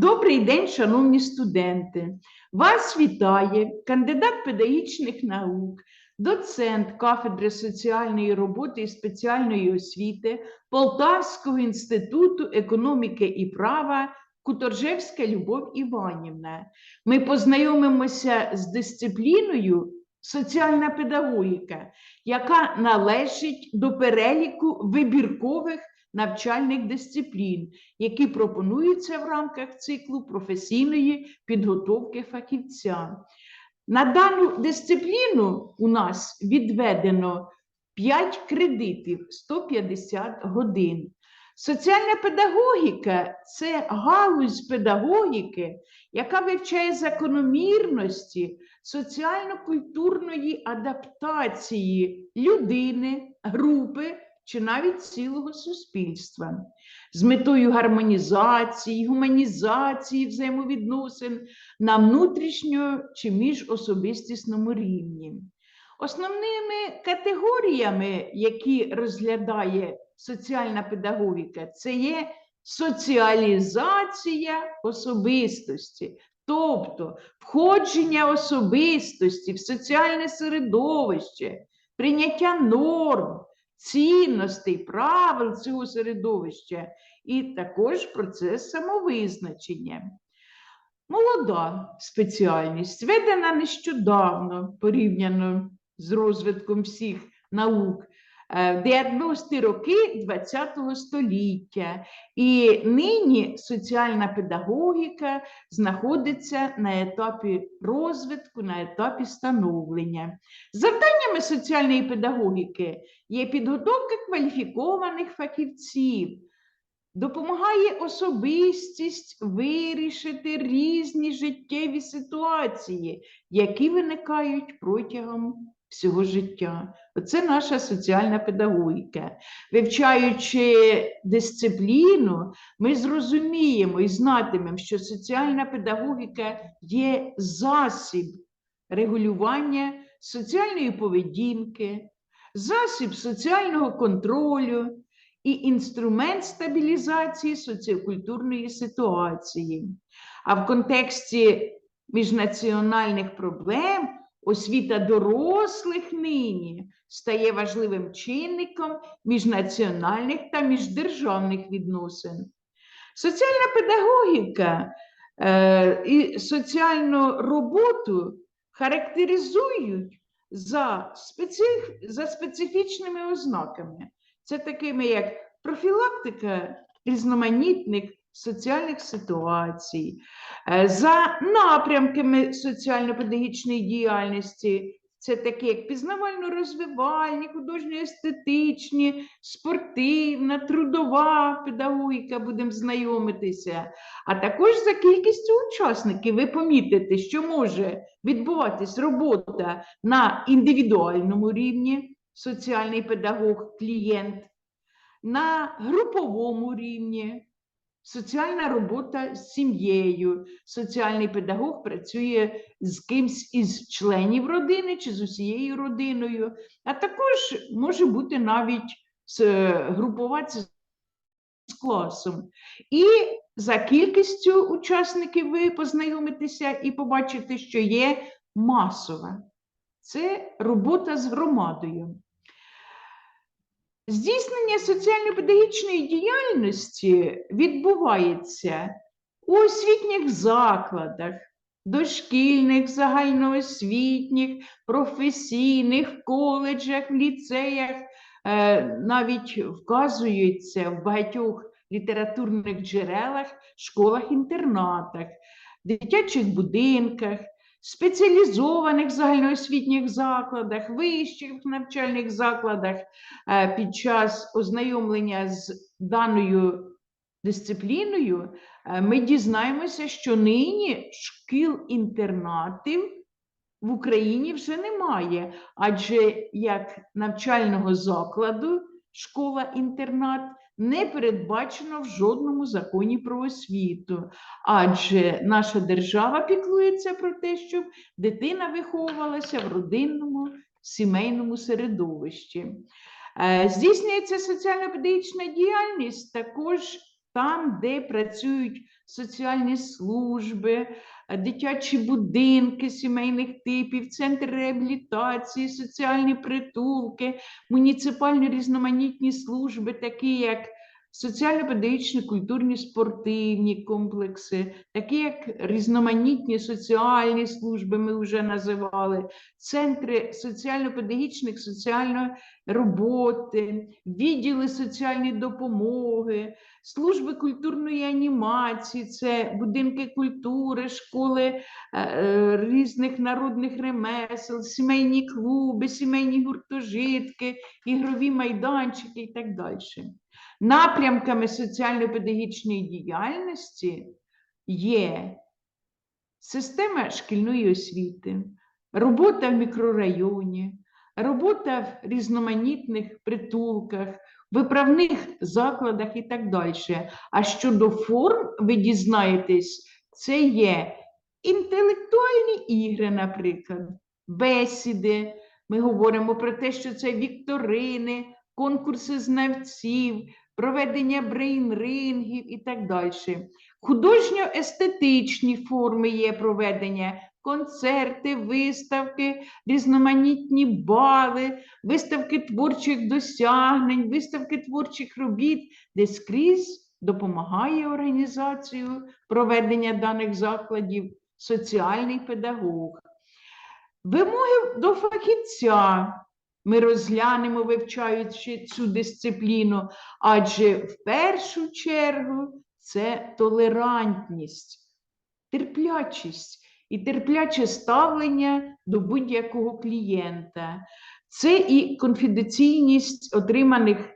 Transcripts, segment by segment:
Добрий день, шановні студенти! Вас вітає кандидат педагогічних наук, доцент кафедри соціальної роботи і спеціальної освіти Полтавського інституту економіки і права Куторжевська Любов Іванівна. Ми познайомимося з дисципліною соціальна педагогіка, яка належить до переліку вибіркових навчальних дисциплін, які пропонуються в рамках циклу професійної підготовки фахівця. На дану дисципліну у нас відведено 5 кредитів 150 годин. Соціальна педагогіка це галузь педагогіки, яка вивчає закономірності соціально-культурної адаптації людини, групи чи навіть цілого суспільства з метою гармонізації, гуманізації взаємовідносин на внутрішньо чи міжособистісному рівні. Основними категоріями, які розглядає соціальна педагогіка, це є соціалізація особистості, тобто входження особистості в соціальне середовище, прийняття норм, цінностей, правил цього середовища, і також процес самовизначення. Молода спеціальність, введена нещодавно порівняно з розвитком всіх наук 90-ті роки ХХ століття. І нині соціальна педагогіка знаходиться на етапі розвитку, на етапі становлення. Завданнями соціальної педагогіки є підготовка кваліфікованих фахівців, допомагає особистість вирішити різні життєві ситуації, які виникають протягом всього життя. Оце наша соціальна педагогіка. Вивчаючи дисципліну, ми зрозуміємо і знатимемо, що соціальна педагогіка є засіб регулювання соціальної поведінки, засіб соціального контролю і інструмент стабілізації соціокультурної ситуації. А в контексті міжнаціональних проблем освіта дорослих нині стає важливим чинником міжнаціональних та міждержавних відносин. Соціальна педагогіка е, і соціальну роботу характеризують за, специф... за специфічними ознаками. Це такими як профілактика різноманітних соціальних ситуацій, е, за напрямками соціально-педагогічної діяльності. Це такі, як пізнавально-розвивальні, художньо-естетичні, спортивна, трудова педагогіка, будемо знайомитися. А також за кількістю учасників ви помітите, що може відбуватись робота на індивідуальному рівні, соціальний педагог, клієнт, на груповому рівні, соціальна робота з сім'єю, соціальний педагог працює з кимсь із членів родини чи з усією родиною, а також може бути навіть групуватися з класом. І за кількістю учасників ви познайомитеся і побачите, що є масова. Це робота з громадою. Здійснення соціально-педагогічної діяльності відбувається у освітніх закладах, дошкільних, загальноосвітніх, професійних коледжах, ліцеях, е, навіть вказується в багатьох літературних джерелах, школах-інтернатах, дитячих будинках спеціалізованих загальноосвітніх закладах, вищих навчальних закладах е, під час ознайомлення з даною дисципліною, е, ми дізнаємося, що нині шкіл-інтернатів в Україні вже немає, адже як навчального закладу школа-інтернат не передбачено в жодному законі про освіту, адже наша держава піклується про те, щоб дитина виховувалася в родинному сімейному середовищі. Е, здійснюється соціально-педагогічна діяльність також там, де працюють соціальні служби, дитячі будинки сімейних типів, центри реабілітації, соціальні притулки, муніципальні різноманітні служби, такі як соціально-педагогічні, культурні, спортивні комплекси, такі як різноманітні соціальні служби, ми вже називали, центри соціально-педагогічних, соціальної роботи, відділи соціальної допомоги, служби культурної анімації, це будинки культури, школи е, е, різних народних ремесел, сімейні клуби, сімейні гуртожитки, ігрові майданчики і так далі. Напрямками соціально-педагогічної діяльності є система шкільної освіти, робота в мікрорайоні, робота в різноманітних притулках, виправних закладах і так далі. А щодо форм, ви дізнаєтесь, це є інтелектуальні ігри, наприклад, бесіди. Ми говоримо про те, що це вікторини, конкурси знавців, проведення брейн-рингів і так далі. Художньо-естетичні форми є проведення, концерти, виставки, різноманітні бали, виставки творчих досягнень, виставки творчих робіт, де скрізь допомагає організацію проведення даних закладів соціальний педагог. Вимоги до фахівця ми розглянемо, вивчаючи цю дисципліну, адже в першу чергу це толерантність, терплячість і терпляче ставлення до будь-якого клієнта. Це і конфіденційність отриманих,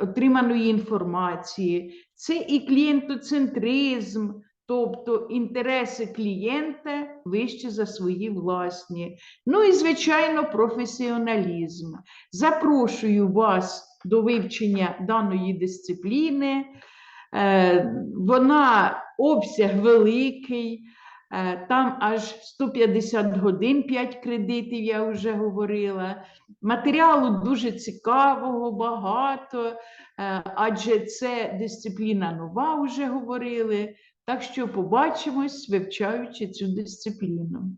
отриманої інформації, це і клієнтоцентризм, тобто інтереси клієнта вище за свої власні. Ну і, звичайно, професіоналізм. Запрошую вас до вивчення даної дисципліни. Е, Вона обсяг великий, там аж 150 годин, 5 кредитів, я вже говорила. Матеріалу дуже цікавого, багато, е, адже це дисципліна нова, вже говорили. Так що побачимось, вивчаючи цю дисципліну.